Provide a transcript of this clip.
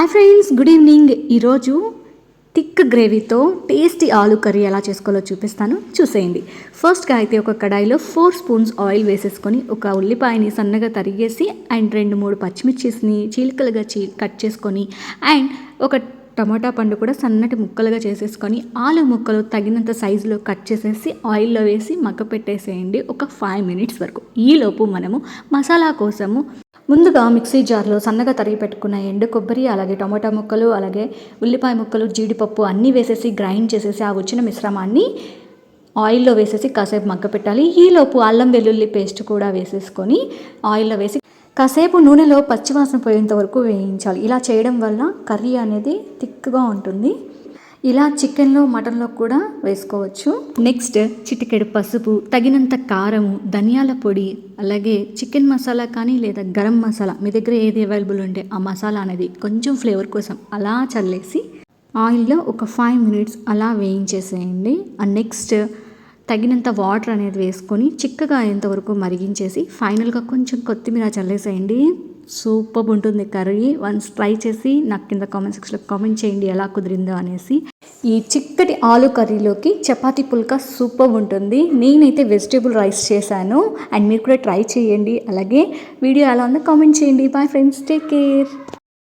Hi friends good evening. ఈరోజు thick గ్రేవీతో tasty ఆలు కర్రీ ఎలా చేసుకోవాలో చూపిస్తాను. చూసేయండి. ఫస్ట్గా అయితే ఒక కడాయిలో ఫోర్ స్పూన్స్ ఆయిల్ వేసేసుకొని ఒక ఉల్లిపాయని సన్నగా తరిగేసి అండ్ రెండు మూడు పచ్చిమిర్చిస్ని చీలికలుగా చీ కట్ చేసుకొని అండ్ ఒక టమాటా పండు కూడా సన్నటి ముక్కలుగా చేసేసుకొని ఆలు ముక్కలు తగినంత సైజులో కట్ చేసేసి ఆయిల్లో వేసి మగ్గ పెట్టేసేయండి ఒక ఫైవ్ మినిట్స్ వరకు. ఈలోపు మనము మసాలా కోసము ముందుగా మిక్సీ జార్లో సన్నగా తరిగి పెట్టుకున్న ఎండు కొబ్బరి అలాగే టమాటా ముక్కలు అలాగే ఉల్లిపాయ ముక్కలు జీడిపప్పు అన్నీ వేసేసి గ్రైండ్ చేసేసి ఆ వచ్చిన మిశ్రమాన్ని ఆయిల్లో వేసేసి కాసేపు మగ్గ పెట్టాలి ఈలోపు అల్లం వెల్లుల్లి పేస్ట్ కూడా వేసేసుకొని ఆయిల్లో వేసి కాసేపు నూనెలో పచ్చివాసన పోయేంత వరకు వేయించాలి. ఇలా చేయడం వల్ల కర్రీ అనేది థిక్గా ఉంటుంది. ఇలా చికెన్లో మటన్లో కూడా వేసుకోవచ్చు. నెక్స్ట్ చిటికెడు పసుపు తగినంత కారము ధనియాల పొడి అలాగే చికెన్ మసాలా కానీ లేదా గరం మసాలా. మీ దగ్గర ఏది అవైలబుల్ ఉంటే ఆ మసాలా అనేది కొంచెం ఫ్లేవర్ కోసం అలా చల్లేసి ఆయిల్లో ఒక ఫైవ్ మినిట్స్ అలా వేయించేసేయండి. నెక్స్ట్ తగినంత వాటర్ అనేది వేసుకొని చిక్కగా అయ్యేంతవరకు మరిగించేసి ఫైనల్గా కొంచెం కొత్తిమీర చల్లేసేయండి. సూపర్ ఉంటుంది కర్రీ. వన్స్ ట్రై చేసి నాకు కింద కామెంట్ సెక్షన్లో కామెంట్ చేయండి ఎలా కుదిరిందో అనేసి. ఈ చిక్కటి ఆలు కర్రీలోకి చపాతీ పుల్కా సూపర్ ఉంటుంది. నేనైతే వెజిటేబుల్ రైస్ చేశాను. అండ్ మీరు కూడా ట్రై చేయండి. అలాగే వీడియో ఎలా ఉందో కామెంట్ చేయండి. Bye friends take care